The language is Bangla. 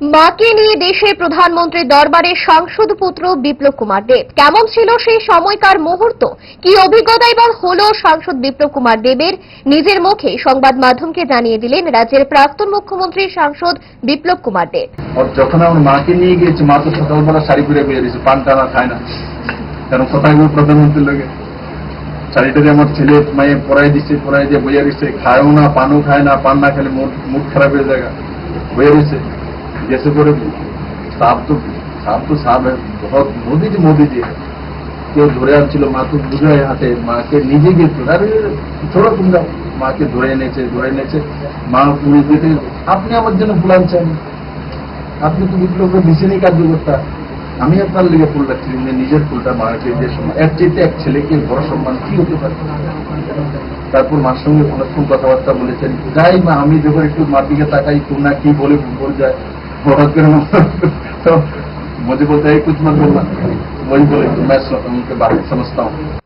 মাকে নিয়ে দেশের প্রধানমন্ত্রীর দরবারে সাংসদ পুত্র বিপ্লব কুমার দেব। কেমন ছিল সেই সময়কার মুহূর্ত? কি অভিজ্ঞতা এবার হলো সাংসদ বিপ্লব কুমার দেবের? নিজের মুখে সংবাদ মাধ্যমকে জানিয়ে দিলেন রাজ্যের প্রাক্তন মুখ্যমন্ত্রী সাংসদ বিপ্লব কুমার দেব। যখন আমার মাকে নিয়ে গিয়েছে, মা তো সকালবেলা শাড়ি পরে বেরিয়েছে পান টানা খায় না। কারণ কোথায় গেল প্রধানমন্ত্রীর লোকে শাড়িটাকে আমার ছেলে মায়ে পড়াই দিচ্ছে পড়াই দিয়ে বইয়া দিচ্ছে খায়ও না, পানও খায় না, পান না খেলে মুড খারাপ হয়ে যায় বইয়া দিচ্ছে जैसे করে সাপ তো সাপ তো সাপ है बहुत मोदी जी मोदी जी है কেউ ধরে আনছিল মা তো বুঝায় হাতে মাকে নিজে গিয়ে তোলা আরে ছোড়ো তোমরা মাকে ধরে এনেছে ধরে এনেছে মা পুরী দিতে আপনি আমার জন্য ফুল আনছেন আপনি তো বিপ্লবের মিশনই কার্যকর্তা আমি আপনার লিগে ফুল রাখছি উনি নিজের ফুলটা মাকে যে সময় এক চেয়ে এক ছেলেকে বড় সম্মান কি হতে পারে তারপর মার সঙ্গে অনেকক্ষণ কথাবার্তা বলেছেন যাই মা আমি যখন একটু মার দিকে তাকাই তোমরা কি বলে বল যায় बहुत तो मुझे बोलते हैं कुछ मत बोलना वही बोले मैं उनके बारे में समझता हूँ